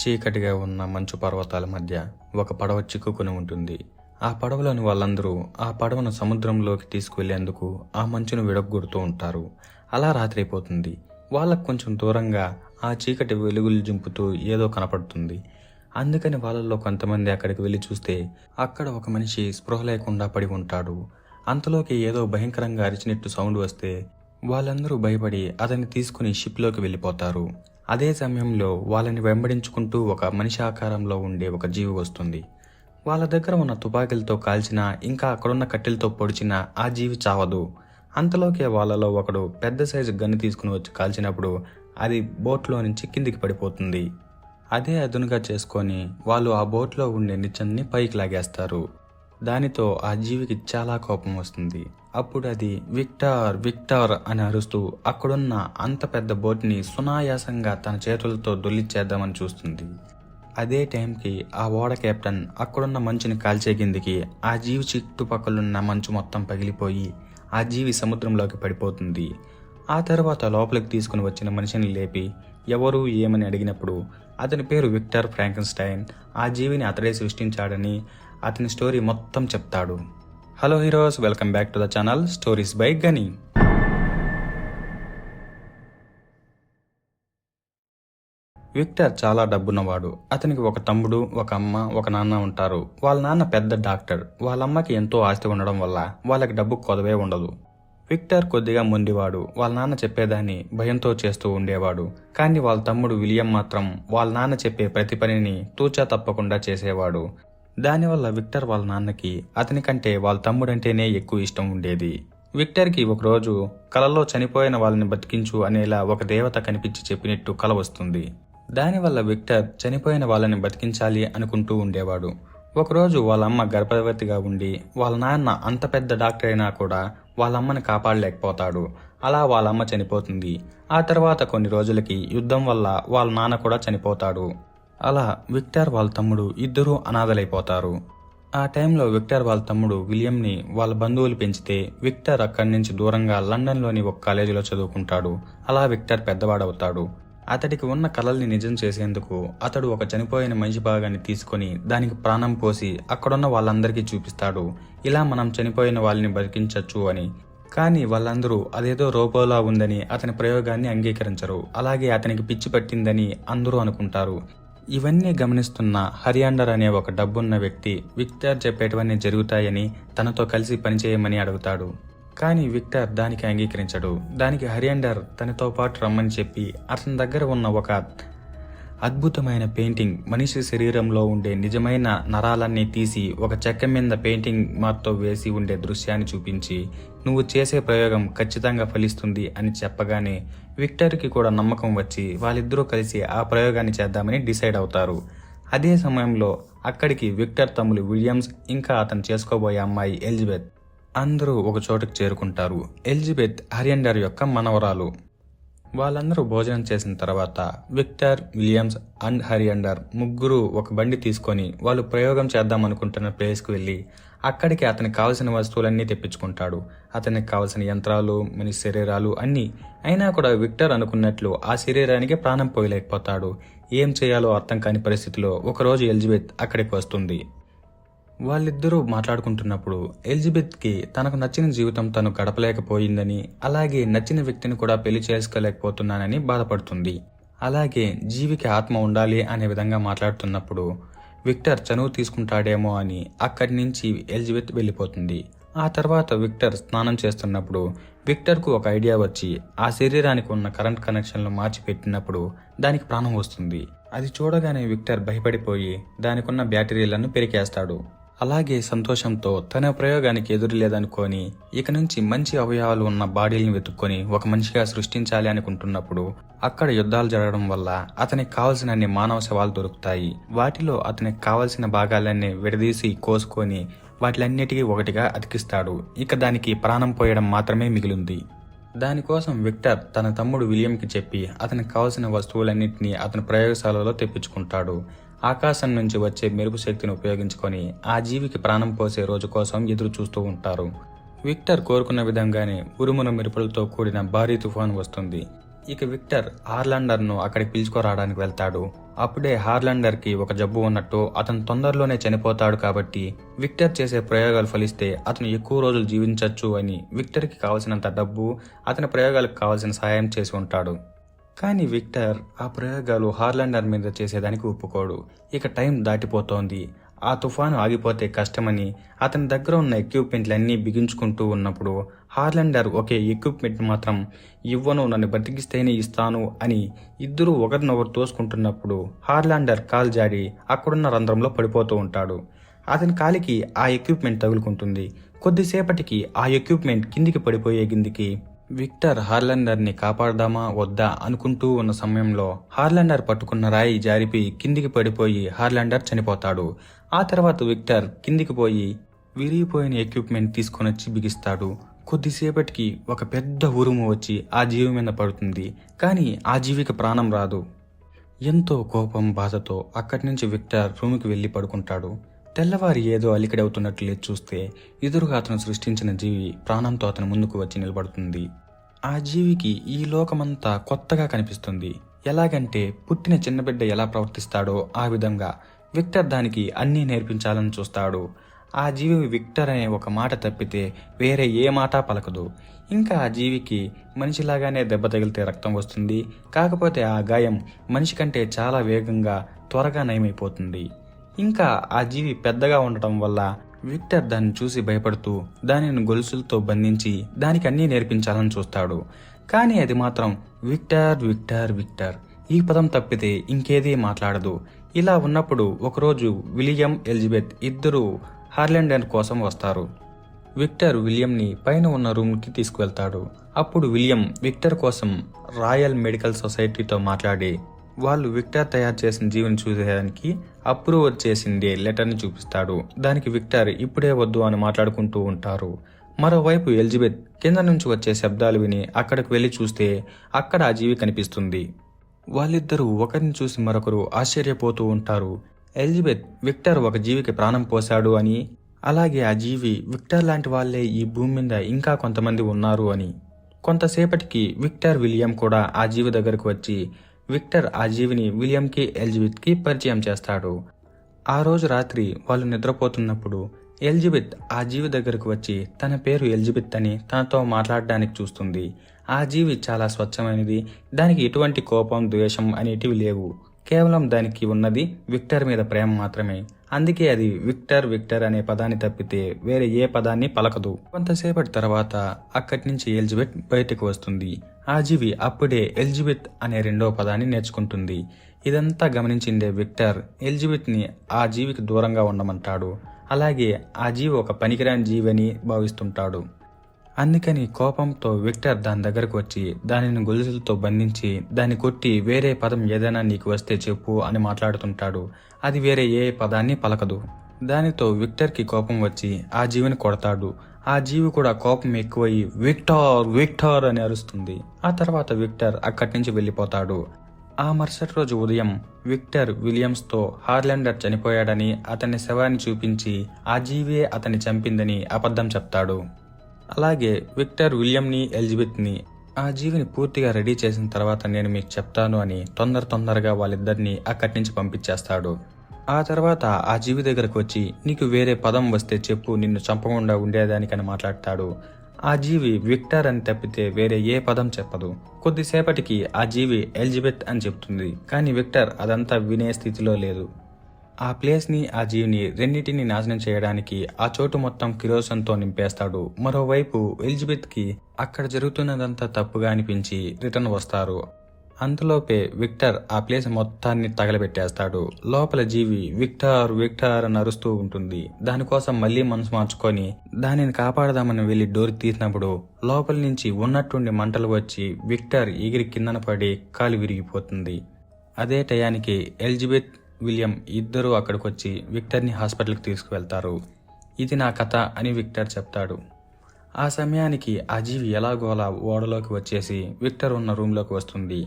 చీకటిగా ఉన్న మంచు పర్వతాల మధ్య ఒక పడవ చిక్కుకుని ఉంటుంది. ఆ పడవలోని వాళ్ళందరూ ఆ పడవను సముద్రంలోకి తీసుకువెళ్ళేందుకు ఆ మంచును విడగొడుతూ ఉంటారు. అలా రాత్రి అయిపోతుంది. వాళ్ళకు కొంచెం దూరంగా ఆ చీకటి వెలుగులు జింపుతూ ఏదో కనపడుతుంది. అందుకని వాళ్ళల్లో కొంతమంది అక్కడికి వెళ్ళి చూస్తే అక్కడ ఒక మనిషి స్పృహ లేకుండా పడి ఉంటాడు. అంతలోకి ఏదో భయంకరంగా అరిచినట్టు సౌండ్ వస్తే వాళ్ళందరూ భయపడి అతన్ని తీసుకుని షిప్లోకి వెళ్ళిపోతారు. అదే సమయంలో వాళ్ళని వెంబడించుకుంటూ ఒక మనిషి ఆకారంలో ఉండే ఒక జీవి వస్తుంది. వాళ్ళ దగ్గర ఉన్న తుపాకీలతో కాల్చిన ఇంకా అక్కడున్న కట్టెలతో పొడిచినా ఆ జీవి చావదు. అంతలోకే వాళ్ళలో ఒకడు పెద్ద సైజు గన్ను తీసుకుని వచ్చి కాల్చినప్పుడు అది బోట్లో నుంచి కిందికి పడిపోతుంది. అదే అదునుగా చేసుకొని వాళ్ళు ఆ బోట్లో ఉండే నిచ్చెన్ని పైకి లాగేస్తారు. దానితో ఆ జీవికి చాలా కోపం వస్తుంది. అప్పుడు అది విక్టార్ విక్టార్ అని అరుస్తూ అక్కడున్న అంత పెద్ద బోట్ని సునాయాసంగా తన చేతులతో దొల్లిచ్చేద్దామని చూస్తుంది. అదే టైంకి ఆ ఓడ కెప్టెన్ అక్కడున్న మంచుని కాల్చే కిందికి ఆ జీవి చుట్టుపక్కలున్న మంచు మొత్తం పగిలిపోయి ఆ జీవి సముద్రంలోకి పడిపోతుంది. ఆ తర్వాత లోపలికి తీసుకుని వచ్చిన మనిషిని లేపి ఎవరు ఏమని అడిగినప్పుడు అతని పేరు విక్టర్ ఫ్రాంకెన్స్టైన్ ఆ జీవిని అతడే సృష్టించాడని అతని స్టోరీ మొత్తం చెప్తాడు. Hello heroes welcome back to the channel stories by Gani Victor చాలా డబ్బున్నవాడు. అతనికి ఒక తమ్ముడు ఒక అమ్మ ఒక నాన్న ఉంటారు. వాళ్ళ నాన్న పెద్ద డాక్టర్. వాళ్ళ అమ్మకి ఎంతో ఆస్తి ఉండడం వల్ల వాళ్ళకి డబ్బు కొదవే ఉండదు. విక్టర్ కొద్దిగా మొండివాడు. వాళ్ళ నాన్న చెప్పేదాన్ని భయంతో చేస్తూ ఉండేవాడు. కానీ వాళ్ళ తమ్ముడు విలియం మాత్రం వాళ్ళ నాన్న చెప్పే ప్రతి పనిని తూచా తప్పకుండా చేసేవాడు. దానివల్ల విక్టర్ వాళ్ళ నాన్నకి అతని కంటే వాళ్ళ తమ్ముడంటేనే ఎక్కువ ఇష్టం ఉండేది. విక్టర్కి ఒకరోజు కలలో చనిపోయిన వాళ్ళని బతికించు అనేలా ఒక దేవత కనిపించి చెప్పినట్టు కల వస్తుంది. దానివల్ల విక్టర్ చనిపోయిన వాళ్ళని బతికించాలి అనుకుంటూ ఉండేవాడు. ఒకరోజు వాళ్ళ అమ్మ గర్భవతిగా ఉండి వాళ్ళ నాన్న అంత పెద్ద డాక్టర్ అయినా కూడా వాళ్ళ అమ్మని కాపాడలేకపోతాడు. అలా వాళ్ళమ్మ చనిపోతుంది. ఆ తర్వాత కొన్ని రోజులకి యుద్ధం వల్ల వాళ్ళ నాన్న కూడా చనిపోతాడు. అలా విక్టర్ వాళ్ళ తమ్ముడు ఇద్దరూ అనాథలైపోతారు. ఆ టైంలో విక్టర్ వాళ్ళ తమ్ముడు విలియంని వాళ్ళ బంధువులు పెంచితే విక్టర్ అక్కడి నుంచి దూరంగా లండన్లోని ఒక కాలేజీలో చదువుకుంటాడు. అలా విక్టర్ పెద్దవాడవుతాడు. అతడికి ఉన్న కలల్ని నిజం చేసేందుకు అతడు ఒక చనిపోయిన మనిషి భాగాన్ని తీసుకొని దానికి ప్రాణం పోసి అక్కడున్న వాళ్ళందరికీ చూపిస్తాడు. ఇలా మనం చనిపోయిన వాళ్ళని బతికించవచ్చు అని. కానీ వాళ్ళందరూ అదేదో రోబోలా ఉందని అతని ప్రయోగాన్ని అంగీకరించరు. అలాగే అతనికి పిచ్చి పట్టిందని అందరూ అనుకుంటారు. ఇవన్నీ గమనిస్తున్న హరియాండర్ అనే ఒక డబ్బున్న వ్యక్తి విక్టర్ చెప్పేటివన్నీ జరుగుతాయని తనతో కలిసి పనిచేయమని అడుగుతాడు. కానీ విక్టర్ దానికి అంగీకరించడు. దానికి హరియాండర్ తనతో పాటు రమ్మని చెప్పి అతని దగ్గర ఉన్న ఒక అద్భుతమైన పెయింటింగ్ మనిషి శరీరంలో ఉండే నిజమైన నరాలన్నీ తీసి ఒక చెక్క మీద పెయింటింగ్ మార్తో వేసి ఉండే దృశ్యాన్ని చూపించి నువ్వు చేసే ప్రయోగం ఖచ్చితంగా ఫలిస్తుంది అని చెప్పగానే విక్టర్కి కూడా నమ్మకం వచ్చి వాళ్ళిద్దరూ కలిసి ఆ ప్రయోగాన్ని చేద్దామని డిసైడ్ అవుతారు. అదే సమయంలో అక్కడికి విక్టర్ తమ్ములు విలియమ్స్ ఇంకా అతను చేసుకోబోయే అమ్మాయి ఎలిజబెత్ అందరూ ఒక చోటుకు చేరుకుంటారు. ఎలిజబెత్ హరియండర్ యొక్క మనవరాలు. వాళ్ళందరూ భోజనం చేసిన తర్వాత విక్టర్ విలియమ్స్ అండ్ హరియండర్ ముగ్గురు ఒక బండి తీసుకొని వాళ్ళు ప్రయోగం చేద్దాం అనుకుంటున్న ప్లేస్కి వెళ్ళి అక్కడికి అతనికి కావలసిన వస్తువులన్నీ తెప్పించుకుంటాడు. అతనికి కావలసిన యంత్రాలు మనిషి శరీరాలు అన్నీ. అయినా కూడా విక్టర్ అనుకున్నట్లు ఆ శరీరానికి ప్రాణం పోయలేకపోతాడు. ఏం చేయాలో అర్థం కాని పరిస్థితిలో ఒకరోజు ఎలిజబెత్ అక్కడికి వస్తుంది. వాళ్ళిద్దరూ మాట్లాడుకుంటున్నప్పుడు ఎలిజబెత్కి తనకు నచ్చిన జీవితం తను గడపలేకపోయిందని అలాగే నచ్చిన వ్యక్తిని కూడా పెళ్ళి చేసుకోలేకపోతున్నానని బాధపడుతుంది. అలాగే జీవికి ఆత్మ ఉండాలి అనే విధంగా మాట్లాడుతున్నప్పుడు విక్టర్ చనువు తీసుకుంటాడేమో అని అక్కడి నుంచి ఎలిజబెత్ వెళ్ళిపోతుంది. ఆ తర్వాత విక్టర్ స్నానం చేస్తున్నప్పుడు విక్టర్కు ఒక ఐడియా వచ్చి ఆ శరీరానికి ఉన్న కరెంట్ కనెక్షన్లు మార్చి పెట్టినప్పుడు దానికి ప్రాణం వస్తుంది. అది చూడగానే విక్టర్ భయపడిపోయి దానికున్న బ్యాటరీలను పెరికేస్తాడు. అలాగే సంతోషంతో తన ప్రయోగానికి ఎదురు లేదనుకొని ఇక నుంచి మంచి అవయవాలు ఉన్న బాడీలను వెతుక్కొని ఒక మనిషిగా సృష్టించాలి అనుకుంటున్నప్పుడు అక్కడ యుద్ధాలు జరగడం వల్ల అతనికి కావలసిన అన్ని మానవ శవాలు దొరుకుతాయి. వాటిలో అతనికి కావలసిన భాగాలన్నీ విడదీసి కోసుకొని వాటిలన్నిటికీ ఒకటిగా అతికిస్తాడు. ఇక దానికి ప్రాణం పోయడం మాత్రమే మిగిలింది. దానికోసం విక్టర్ తన తమ్ముడు విలియంకి చెప్పి అతనికి కావలసిన వస్తువులన్నింటినీ అతని ప్రయోగశాలలో తెప్పించుకుంటాడు. ఆకాశం నుంచి వచ్చే మెరుపు శక్తిని ఉపయోగించుకొని ఆ జీవికి ప్రాణం పోసే రోజు కోసం ఎదురు చూస్తూ ఉంటారు. విక్టర్ కోరుకున్న విధంగానే ఉరుమున మెరుపులతో కూడిన భారీ తుఫాను వస్తుంది. ఇక విక్టర్ హార్లాండర్ను అక్కడికి పిలుచుకురావడానికి వెళ్తాడు. అప్పుడే హార్లాండర్కి ఒక జబ్బు ఉన్నట్టు అతను తొందరలోనే చనిపోతాడు కాబట్టి విక్టర్ చేసే ప్రయోగాలు ఫలిస్తే అతను ఎక్కువ రోజులు జీవించవచ్చు అని విక్టర్కి కావలసినంత డబ్బు అతని ప్రయోగాలకు కావాల్సిన సహాయం చేసి ఉంటాడు. కానీ విక్టర్ ఆ ప్రయోగాలు హార్లాండర్ మీద చేసేదానికి ఒప్పుకోడు. ఇక టైం దాటిపోతోంది. ఆ తుఫాను ఆగిపోతే కష్టమని అతని దగ్గర ఉన్న ఎక్విప్మెంట్లన్నీ బిగించుకుంటూ ఉన్నప్పుడు హార్లాండర్ ఒకే ఎక్విప్మెంట్ మాత్రం ఇవ్వను నన్ను బతికిస్తేనే ఇస్తాను అని ఇద్దరూ ఒకరినొకరు తోసుకుంటున్నప్పుడు హార్లాండర్ కాల్ జాడి అక్కడున్న రంధ్రంలో పడిపోతూ ఉంటాడు. అతని కాలికి ఆ ఎక్విప్మెంట్ తగులుకుంటుంది. కొద్దిసేపటికి ఆ ఎక్విప్మెంట్ కిందికి పడిపోయే కిందికి విక్టర్ హార్లాండర్ని కాపాడదామా వద్దా అనుకుంటూ ఉన్న సమయంలో హార్లాండర్ పట్టుకున్న రాయి జారిపోయి కిందికి పడిపోయి హార్లాండర్ చనిపోతాడు. ఆ తర్వాత విక్టర్ కిందికి పోయి విరిగిపోయిన ఎక్విప్మెంట్ తీసుకొని వచ్చి బిగిస్తాడు. కొద్దిసేపటికి ఒక పెద్ద ఉరుము వచ్చి ఆ జీవి మీద పడుతుంది. కానీ ఆ జీవికి ప్రాణం రాదు. ఎంతో కోపం బాధతో అక్కడి నుంచి విక్టర్ రూమ్కి వెళ్ళి పడుకుంటాడు. తెల్లవారి ఏదో అలికిడవుతున్నట్లు లేచి చూస్తే ఎదురుగా అతను సృష్టించిన జీవి ప్రాణంతో అతని ముందుకు వచ్చి నిలబడుతుంది. ఆ జీవికి ఈ లోకమంతా కొత్తగా కనిపిస్తుంది. ఎలాగంటే పుట్టిన చిన్న బిడ్డ ఎలా ప్రవర్తిస్తాడో ఆ విధంగా విక్టర్ దానికి అన్నీ నేర్పించాలని చూస్తాడు. ఆ జీవి విక్టర్ అనే ఒక మాట తప్పితే వేరే ఏ మాట పలకదు. ఇంకా ఆ జీవికి మనిషిలాగానే దెబ్బ తగిలితే రక్తం వస్తుంది. కాకపోతే ఆ గాయం మనిషి కంటే చాలా వేగంగా త్వరగా నయమైపోతుంది. ఇంకా ఆ జీవి పెద్దగా ఉండటం వల్ల విక్టర్ దాన్ని చూసి భయపడుతూ దానిని గొలుసులతో బంధించి దానికి అన్నీ నేర్పించాలని చూస్తాడు. కానీ అది మాత్రం విక్టర్ విక్టర్ విక్టర్. ఈ పదం తప్పితే ఇంకేదీ మాట్లాడదు. ఇలా ఉన్నప్పుడు ఒకరోజు విలియం ఎలిజబెత్ ఇద్దరు హార్లెండన్ కోసం వస్తారు. విక్టర్ విలియంని పైన ఉన్న రూమ్కి తీసుకువెళ్తాడు. అప్పుడు విలియం విక్టర్ కోసం రాయల్ మెడికల్ సొసైటీతో మాట్లాడి వాళ్ళు విక్టర్ తయారు చేసిన జీవిని చూసేదానికి అప్రూవ్ చేసింది లెటర్ని చూపిస్తాడు. దానికి విక్టర్ ఇప్పుడే వద్దు అని మాట్లాడుకుంటూ ఉంటారు. మరోవైపు ఎలిజబెత్ కింద నుంచి వచ్చే శబ్దాలు విని అక్కడికి వెళ్ళి చూస్తే అక్కడ ఆ జీవి కనిపిస్తుంది. వాళ్ళిద్దరూ ఒకరిని చూసి మరొకరు ఆశ్చర్యపోతూ ఉంటారు. ఎలిజబెత్ విక్టర్ ఒక జీవికి ప్రాణం పోశాడు అని అలాగే ఆ జీవి విక్టర్ లాంటి వాళ్ళే ఈ భూమి మీద ఇంకా కొంతమంది ఉన్నారు అని. కొంతసేపటికి విక్టర్ విలియం కూడా ఆ జీవి దగ్గరకు వచ్చి విక్టర్ ఆ జీవిని విలియంకి ఎలిజబెత్కి పరిచయం చేస్తాడు. ఆ రోజు రాత్రి వాళ్ళు నిద్రపోతున్నప్పుడు ఎలిజబెత్ ఆ జీవి దగ్గరకు వచ్చి తన పేరు ఎలిజబెత్ అని తనతో మాట్లాడడానికి చూస్తుంది. ఆ జీవి చాలా స్వచ్ఛమైనది దానికి ఎటువంటి కోపం ద్వేషం అనేటివి లేవు. కేవలం దానికి ఉన్నది విక్టర్ మీద ప్రేమ మాత్రమే. అందుకే అది విక్టర్ విక్టర్ అనే పదాన్ని తప్పితే వేరే ఏ పదాన్ని పలకదు. కొంతసేపటి తర్వాత అక్కడి నుంచి ఎలిజబెత్ బయటకు వస్తుంది. ఆ జీవి అప్పుడే ఎలిజబెత్ అనే రెండో పదాన్ని నేర్చుకుంటుంది. ఇదంతా గమనించిందే విక్టర్. ఎలిజబెత్ని ఆ జీవికి దూరంగా ఉండమంటాడు. అలాగే ఆ జీవి ఒక పనికిరాని జీవి అని భావిస్తుంటాడు. అందుకని కోపంతో విక్టర్ దాని దగ్గరకు వచ్చి దానిని గొలుసులతో బంధించి దాన్ని కొట్టి వేరే పదం ఏదైనా నీకు వస్తే చెప్పు అని మాట్లాడుతుంటాడు. అది వేరే ఏ పదాన్ని పలకదు. దానితో విక్టర్కి కోపం వచ్చి ఆ జీవిని కొడతాడు. ఆ జీవి కూడా కోపం ఎక్కువయి విక్టర్ విక్టర్ అని అరుస్తుంది. ఆ తర్వాత విక్టర్ అక్కడి నుంచి వెళ్ళిపోతాడు. ఆ మరుసటి రోజు ఉదయం విక్టర్ విలియమ్స్తో హార్లాండర్ చనిపోయాడని అతని శవాన్ని చూపించి ఆ జీవియే అతన్ని చంపిందని అబద్ధం చెప్తాడు. అలాగే విక్టర్ విలియంని ఎలిజబెత్ని ఆ జీవిని పూర్తిగా రెడీ చేసిన తర్వాత నేను మీకు చెప్తాను అని తొందర తొందరగా వాళ్ళిద్దరిని అక్కడి నుంచి పంపించేస్తాడు. ఆ తర్వాత ఆ జీవి దగ్గరకు వచ్చి నీకు వేరే పదం వస్తే చెప్పు నిన్ను చంపకుండా ఉండేదానికని మాట్లాడతాడు. ఆ జీవి విక్టర్ అని తప్పితే వేరే ఏ పదం చెప్పదు. కొద్దిసేపటికి ఆ జీవి ఎలిజబెత్ అని చెప్తుంది. కానీ విక్టర్ అదంతా వినే స్థితిలో లేదు. ఆ ప్లేస్ని ఆ జీవిని రెండింటిని నాశనం చేయడానికి ఆ చోటు మొత్తం కిరోసన్తో నింపేస్తాడు. మరోవైపు ఎలిజబెత్కి అక్కడ జరుగుతున్నదంతా తప్పుగా అనిపించి రిటర్న్ వస్తారు. అంతలోపే విక్టర్ ఆ ప్లేస్ మొత్తాన్ని తగలబెట్టేస్తాడు. లోపల జీవి విక్టర్ విక్టర్ అని అరుస్తూ ఉంటుంది. దానికోసం మళ్ళీ మనసు మార్చుకొని దానిని కాపాడదామని వెళ్ళి డోర్ తీసినప్పుడు లోపల నుంచి ఉన్నట్టుండి మంటలు వచ్చి విక్టర్ ఎగిరి కిందన పడి కాలు విరిగిపోతుంది. అదే టయానికి ఎలిజబెత్ విలియం ఇద్దరూ అక్కడికి వచ్చి విక్టర్ని హాస్పిటల్కి తీసుకువెళ్తారు. ఇది నా కథ అని విక్టర్ చెప్తాడు. ఆ సమయానికి ఆ జీవి ఎలాగోలా ఓడలోకి వచ్చేసి విక్టర్ ఉన్న రూమ్లోకి వస్తుంది.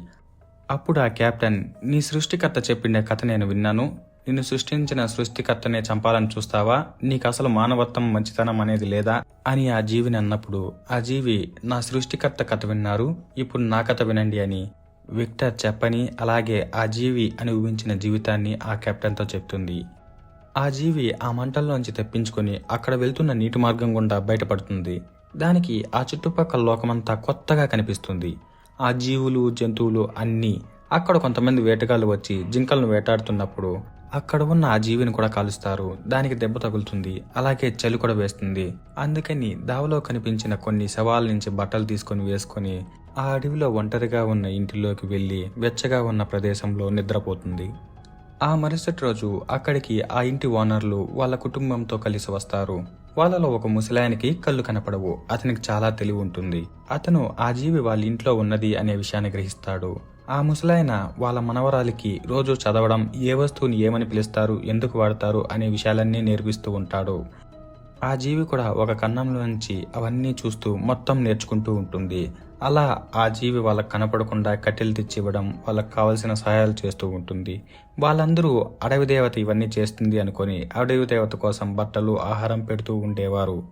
అప్పుడు ఆ కెప్టెన్ నీ సృష్టికర్త చెప్పిండే కథ నేను విన్నాను. నిన్ను సృష్టించిన సృష్టికర్తనే చంపాలని చూస్తావా? నీకు అసలు మానవత్వం మంచితనం అనేది లేదా? అని ఆ జీవిని అన్నప్పుడు ఆ జీవి నా సృష్టికర్త కథ విన్నారు. ఇప్పుడు నా కథ వినండి అని విక్టర్ చెప్పని అలాగే ఆ జీవి అని ఊహించిన జీవితాన్ని ఆ కెప్టెన్తో చెప్తుంది. ఆ జీవి ఆ మంటల్లోంచి తెప్పించుకొని అక్కడ వెళ్తున్న నీటి మార్గం గుండా బయటపడుతుంది. దానికి ఆ చుట్టుపక్కల లోకమంతా కొత్తగా కనిపిస్తుంది. ఆ జీవులు జంతువులు అన్నీ అక్కడ కొంతమంది వేటగాళ్ళు వచ్చి జింకలను వేటాడుతున్నప్పుడు అక్కడ ఉన్న ఆ జీవిని కూడా కాలుస్తారు. దానికి దెబ్బ తగులుతుంది. అలాగే చలి కూడా వేస్తుంది. అందుకని దావలో కనిపించిన కొన్ని శవాల నుంచి బట్టలు తీసుకొని వేసుకొని ఆ అడవిలో ఒంటరిగా ఉన్న ఇంటిలోకి వెళ్ళి వెచ్చగా ఉన్న ప్రదేశంలో నిద్రపోతుంది. ఆ మరుసటి రోజు అక్కడికి ఆ ఇంటి ఓనర్లు వాళ్ళ కుటుంబంతో కలిసి వస్తారు. వాళ్ళలో ఒక ముసలాయనికి కళ్ళు కనపడవు. అతనికి చాలా తెలివి ఉంటుంది. అతను ఆ జీవి వాళ్ళ ఇంట్లో ఉన్నది అనే విషయాన్ని గ్రహిస్తాడు. ఆ ముసలాయన వాళ్ళ మనవరాలికి రోజు చదవడం ఏ వస్తువుని ఏమని పిలుస్తారు ఎందుకు వాడతారు అనే విషయాలన్నీ నేర్పిస్తూ ఉంటాడు. ఆ జీవి కూడా ఒక కన్నంలో నుంచి అవన్నీ చూస్తూ మొత్తం నేర్చుకుంటూ ఉంటుంది. అలా ఆ జీవి వాళ్ళకి కనపడకుండా కట్టెలు తెచ్చివ్వడం వాళ్ళకి కావలసిన సహాయాలు చేస్తూ ఉంటుంది. వాళ్ళందరూ అడవి దేవత ఇవన్నీ చేస్తుంది అనుకొని అడవి దేవత కోసం బట్టలు ఆహారం పెడుతూ ఉండేవారు.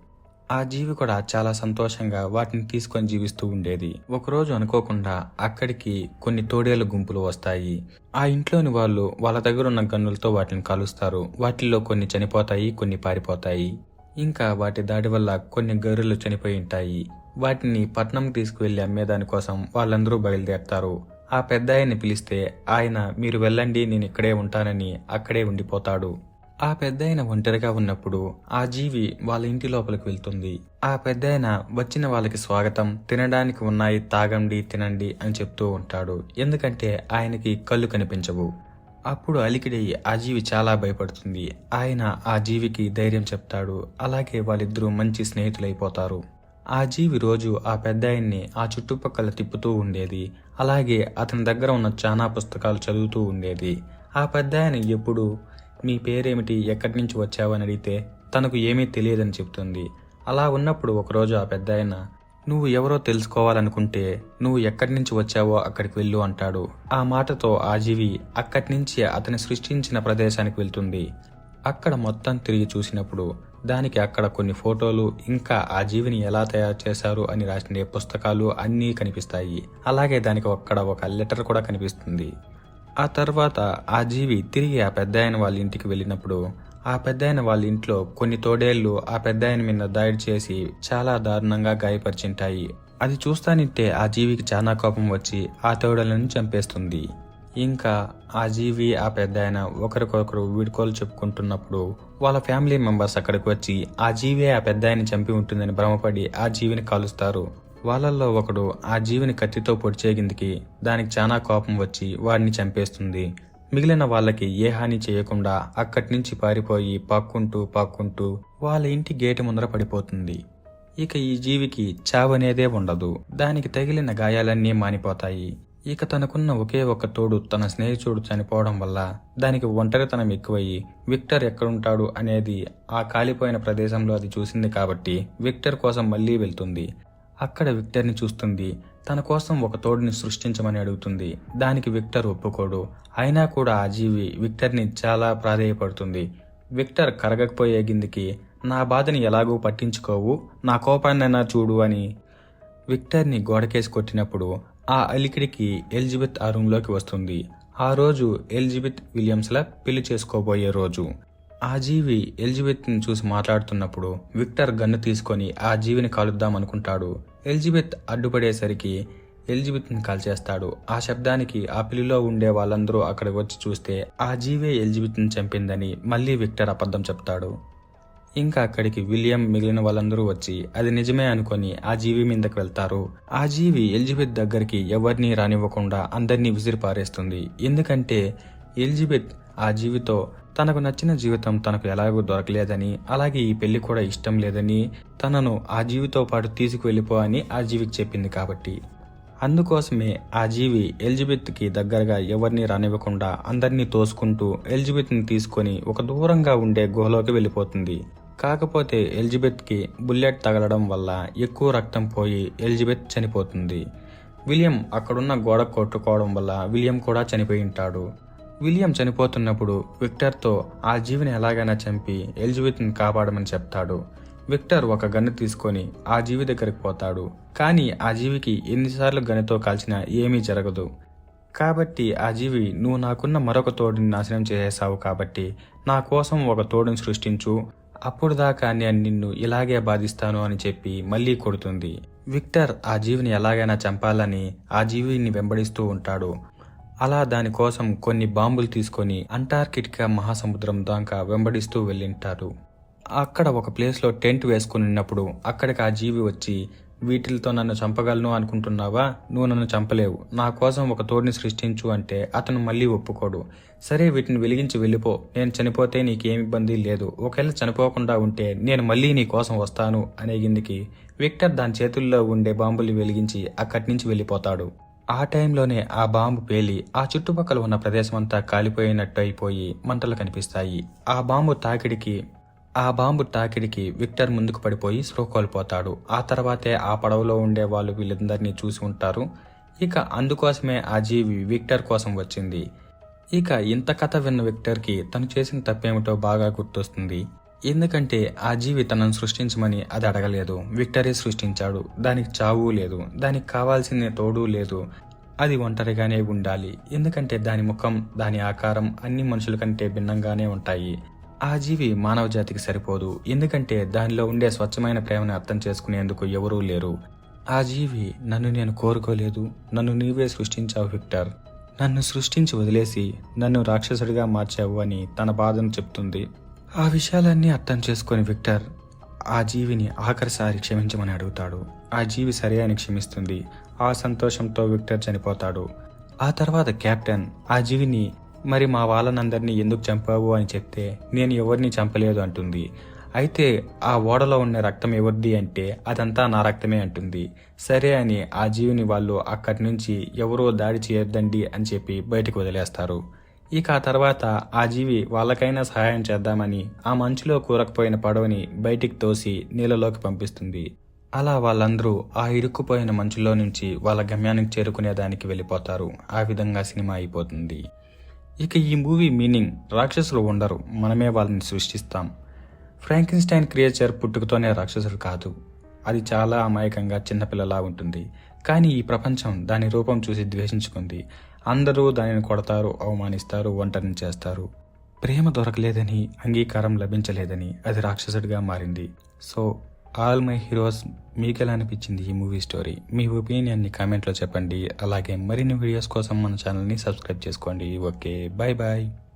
ఆ జీవి కూడా చాలా సంతోషంగా వాటిని తీసుకొని జీవిస్తూ ఉండేది. ఒకరోజు అనుకోకుండా అక్కడికి కొన్ని తోడేలు గుంపులు వస్తాయి. ఆ ఇంట్లోని వాళ్ళు వాళ్ళ దగ్గర ఉన్న గన్నులతో వాటిని కాలుస్తారు. వాటిల్లో కొన్ని చనిపోతాయి కొన్ని పారిపోతాయి. ఇంకా వాటి దాడి వల్ల కొన్ని గొర్రెలు చనిపోయి ఉంటాయి. వాటిని పట్నం తీసుకువెళ్ళి అమ్మేదానికోసం వాళ్ళందరూ బయలుదేరతారు. ఆ పెద్ద ఆయన్ని పిలిస్తే ఆయన మీరు వెళ్ళండి నేను ఇక్కడే ఉంటానని అక్కడే ఉండిపోతాడు. ఆ పెద్ద ఆయన ఒంటరిగా ఉన్నప్పుడు ఆ జీవి వాళ్ళ ఇంటి లోపలికి వెళ్తుంది. ఆ పెద్ద ఆయన వచ్చిన వాళ్ళకి స్వాగతం తినడానికి ఉన్నాయి తాగండి తినండి అని చెప్తూ ఉంటాడు. ఎందుకంటే ఆయనకి కళ్ళు కనిపించవు. అప్పుడు అలికిడి ఆ జీవి చాలా భయపడుతుంది. ఆయన ఆ జీవికి ధైర్యం చెప్తాడు. అలాగే వాళ్ళిద్దరూ మంచి స్నేహితులైపోతారు. ఆ జీవి రోజు ఆ పెద్దాయన్ని ఆ చుట్టుపక్కల తిప్పుతూ ఉండేది. అలాగే అతని దగ్గర ఉన్న చాలా పుస్తకాలు చదువుతూ ఉండేది. ఆ పెద్దాయన ఎప్పుడు మీ పేరేమిటి? ఎక్కడి నుంచి వచ్చావని అడిగితే తనకు ఏమీ తెలియదని చెప్తుంది. అలా ఉన్నప్పుడు ఒకరోజు ఆ పెద్దాయన నువ్వు ఎవరో తెలుసుకోవాలనుకుంటే నువ్వు ఎక్కడి నుంచి వచ్చావో అక్కడికి వెళ్ళు అంటాడు. ఆ మాటతో ఆ జీవి అక్కడి నుంచి అతని సృష్టించిన ప్రదేశానికి వెళ్తుంది. అక్కడ మొత్తం తిరిగి చూసినప్పుడు దానికి అక్కడ కొన్ని ఫోటోలు ఇంకా ఆ జీవిని ఎలా తయారు చేశారు అని రాసిన పుస్తకాలు అన్నీ కనిపిస్తాయి. అలాగే దానికి అక్కడ ఒక లెటర్ కూడా కనిపిస్తుంది. ఆ తర్వాత ఆ జీవి తిరిగి ఆ పెద్ద వాళ్ళ ఇంటికి వెళ్ళినప్పుడు ఆ పెద్దాయన వాళ్ళ ఇంట్లో కొన్ని తోడేళ్ళు ఆ పెద్దాయన మీద దాడి చేసి చాలా దారుణంగా గాయపరిచింటాయి. అది చూస్తానిట్టే ఆ జీవికి చాలా కోపం వచ్చి ఆ తోడేళ్ళను చంపేస్తుంది. ఇంకా ఆ జీవి ఆ పెద్దాయన ఒకరికొకరు వీడుకోలు చెప్పుకుంటున్నప్పుడు వాళ్ళ ఫ్యామిలీ మెంబర్స్ అక్కడికి వచ్చి ఆ జీవి ఆ పెద్దాయని చంపి ఉంటుందని భ్రమపడి ఆ జీవిని కాలుస్తారు. వాళ్ళల్లో ఒకడు ఆ జీవిని కత్తితో పొడిచేగిందికి దానికి చాలా కోపం వచ్చి వాడిని చంపేస్తుంది. మిగిలిన వాళ్ళకి ఏ హాని చేయకుండా అక్కడి నుంచి పారిపోయి పాక్కుంటూ పాక్కుంటూ వాళ్ళ ఇంటి గేటు ముందర పడిపోతుంది. ఇక ఈ జీవికి చావనేదే ఉండదు. దానికి తగిలిన గాయాలన్నీ మానిపోతాయి. ఇక తనకున్న ఒకే ఒక తోడు తన స్నేహితుడు చనిపోవడం వల్ల దానికి ఒంటరితనం ఎక్కువయ్యి విక్టర్ ఎక్కడుంటాడు అనేది ఆ కాలిపోయిన ప్రదేశంలో అది చూసింది కాబట్టి విక్టర్ కోసం మళ్ళీ వెళ్తుంది. అక్కడ విక్టర్ని చూస్తుంది. తన కోసం ఒక తోడుని సృష్టించమని అడుగుతుంది. దానికి విక్టర్ ఒప్పుకోడు. అయినా కూడా ఆ జీవి విక్టర్ని చాలా ప్రాధేయపడుతుంది. విక్టర్ కరగకపోయే గిందికి నా బాధని ఎలాగూ పట్టించుకోవు నా కోపాన్నైనా చూడు అని విక్టర్ని గోడకేసి కొట్టినప్పుడు ఆ అలికిడికి ఎలిజబెత్ ఆ రూమ్లోకి వస్తుంది. ఆ రోజు ఎలిజబెత్ విలియమ్స్లా పెళ్ళి చేసుకోబోయే రోజు. ఆ జీవి ఎలిజబెత్ని చూసి మాట్లాడుతున్నప్పుడు విక్టర్ గన్ను తీసుకొని ఆ జీవిని కాలుద్దాం అనుకుంటాడు. ఎలిజబెత్ అడ్డుపడేసరికి ఎలిజబెత్ని కాల్చేస్తాడు. ఆ శబ్దానికి ఆ పిల్లిలో ఉండే వాళ్ళందరూ అక్కడికి వచ్చి చూస్తే ఆ జీవే ఎలిజబెత్ని చంపిందని మళ్ళీ విక్టర్ అబద్ధం చెప్తాడు. ఇంకా అక్కడికి విలియం మిగిలిన వాళ్ళందరూ వచ్చి అది నిజమే అనుకొని ఆ జీవి మీదకి వెళ్తారు. ఆ జీవి ఎలిజబెత్ దగ్గరికి ఎవరిని రానివ్వకుండా అందరినీ విసిరి పారేస్తుంది ఎందుకంటే ఎలిజబెత్ ఆ జీవితో తనకు నచ్చిన జీవితం తనకు ఎలాగో దొరకలేదని అలాగే ఈ పెళ్ళి కూడా ఇష్టం లేదని తనను ఆ జీవితో పాటు తీసుకువెళ్ళిపో అని ఆ జీవికి చెప్పింది కాబట్టి. అందుకోసమే ఆ జీవి ఎలిజబెత్కి దగ్గరగా ఎవరిని రానివ్వకుండా అందరినీ తోసుకుంటూ ఎలిజబెత్ని తీసుకొని ఒక దూరంగా ఉండే గుహలోకి వెళ్ళిపోతుంది. కాకపోతే ఎలిజబెత్కి బుల్లెట్ తగలడం వల్ల ఎక్కువ రక్తం పోయి ఎలిజబెత్ చనిపోతుంది. విలియం అక్కడున్న గోడ కొట్టుకోవడం వల్ల విలియం కూడా చనిపోయి ఉంటాడు. విలియం చనిపోతున్నప్పుడు విక్టర్తో ఆ జీవిని ఎలాగైనా చంపి ఎలిజబెత్ని కాపాడమని చెప్తాడు. విక్టర్ ఒక గన్ను తీసుకొని ఆ జీవి దగ్గరికి పోతాడు. కానీ ఆ జీవికి ఎన్నిసార్లు గన్నుతో కాల్చినా ఏమీ జరగదు. కాబట్టి ఆ జీవి నువ్వు నాకున్న మరొక తోడుని నాశనం చేసేసావు కాబట్టి నా కోసం ఒక తోడుని సృష్టించు. అప్పుడు దాకా నేను నిన్ను ఇలాగే బాధిస్తాను అని చెప్పి మళ్ళీ కొడుతుంది. విక్టర్ ఆ జీవిని ఎలాగైనా చంపాలని ఆ జీవిని వెంబడిస్తూ ఉంటాడు. అలా దానికోసం కొన్ని బాంబులు తీసుకొని అంటార్కిటికా మహాసముద్రం దాకా వెంబడిస్తూ వెళ్ళింటారు. అక్కడ ఒక ప్లేస్లో టెంట్ వేసుకుని ఉన్నప్పుడు అక్కడికి ఆ జీవి వచ్చి వీటిలతో నన్ను చంపగలను అనుకుంటున్నావా? నువ్వు నన్ను చంపలేవు. నా కోసం ఒక తోడిని సృష్టించు అంటే అతను మళ్ళీ ఒప్పుకోడు. సరే వీటిని వెలిగించి వెళ్ళిపో. నేను చనిపోతే నీకేం ఇబ్బంది లేదు. ఒకవేళ చనిపోకుండా ఉంటే నేను మళ్ళీ నీ కోసం వస్తాను అనే గిందికి విక్టర్ దాని చేతుల్లో ఉండే బాంబులు వెలిగించి అక్కడి నుంచి వెళ్ళిపోతాడు. ఆ టైంలోనే ఆ బాంబు పేలి ఆ చుట్టుపక్కల ఉన్న ప్రదేశం అంతా కాలిపోయినట్టు అయిపోయి మంటలు కనిపిస్తాయి. ఆ బాంబు తాకిడికి ఆ బాంబు తాకిడికి విక్టర్ ముందుకు పడిపోయి స్పృహ కోల్పోతాడు ఆ తర్వాతే ఆ పడవలో ఉండే వాళ్ళు వీళ్ళందరినీ చూసి ఉంటారు. ఇక అందుకోసమే ఆ జీవి విక్టర్ కోసం వచ్చింది. ఇక ఇంత కథ విన్న విక్టర్కి తను చేసిన తప్పేమిటో బాగా గుర్తొస్తుంది. ఎందుకంటే ఆ జీవి తనను సృష్టించమని అది అడగలేదు. విక్టరే సృష్టించాడు. దానికి చావు లేదు. దానికి కావాల్సిన తోడు లేదు. అది ఒంటరిగానే ఉండాలి. ఎందుకంటే దాని ముఖం దాని ఆకారం అన్ని మనుషుల కంటే భిన్నంగానే ఉంటాయి. ఆ జీవి మానవ జాతికి సరిపోదు. ఎందుకంటే దానిలో ఉండే స్వచ్ఛమైన ప్రేమను అర్థం చేసుకునేందుకు ఎవరూ లేరు. ఆ జీవి నన్ను నేను కోరుకోలేదు. నన్ను నీవే సృష్టించావు విక్టర్. నన్ను సృష్టించి వదిలేసి నన్ను రాక్షసుడిగా మార్చావు అని తన బాధను చెప్తుంది. ఆ విషయాలన్నీ అర్థం చేసుకొని విక్టర్ ఆ జీవిని ఆఖరిసారి క్షమించమని అడుగుతాడు. ఆ జీవి సరే అని క్షమిస్తుంది. ఆ సంతోషంతో విక్టర్ చనిపోతాడు. ఆ తర్వాత కెప్టెన్ ఆ జీవిని మరి మా వాళ్ళనందరినీ ఎందుకు చంపావు అని చెప్తే నేను ఎవరిని చంపలేదు అంటుంది. అయితే ఆ ఓడలో ఉన్న రక్తం ఎవరిది అంటే అదంతా నా రక్తమే అంటుంది. సరే అని ఆ జీవిని వాళ్ళు అక్కడి నుంచి ఎవరో దాడి చేయొద్దండి అని చెప్పి బయటకు వదిలేస్తారు. ఇక ఆ తర్వాత ఆ జీవి వాళ్ళకైనా సహాయం చేద్దామని ఆ మంచులో కూరకపోయిన పడవని బయటికి తోసి నీళ్ళలోకి పంపిస్తుంది. అలా వాళ్ళందరూ ఆ ఇరుక్కుపోయిన మంచులో నుంచి వాళ్ళ గమ్యానికి చేరుకునేదానికి వెళ్ళిపోతారు. ఆ విధంగా సినిమా అయిపోతుంది. ఇక ఈ మూవీ మీనింగ్ రాక్షసులు ఉండరు. మనమే వాళ్ళని సృష్టిస్తాం. ఫ్రాంకిన్స్టైన్ క్రియేచర్ పుట్టుకతోనే రాక్షసుడు కాదు. అది చాలా అమాయకంగా చిన్నపిల్లలా ఉంటుంది. కానీ ఈ ప్రపంచం దాని రూపం చూసి ద్వేషించుకుంది. అందరూ దానిని కొడతారు అవమానిస్తారు ఒంటరిని చేస్తారు. ప్రేమ దొరకలేదని అంగీకారం లభించలేదని అది రాక్షసుడిగా మారింది. సో ఆల్ మై హీరోస్ మీకు ఎలా అనిపించింది ఈ మూవీ స్టోరీ? మీ ఒపీనియన్ని కామెంట్లో చెప్పండి. అలాగే మరిన్ని వీడియోస్ కోసం మన ఛానల్ని సబ్స్క్రైబ్ చేసుకోండి. Okay bye bye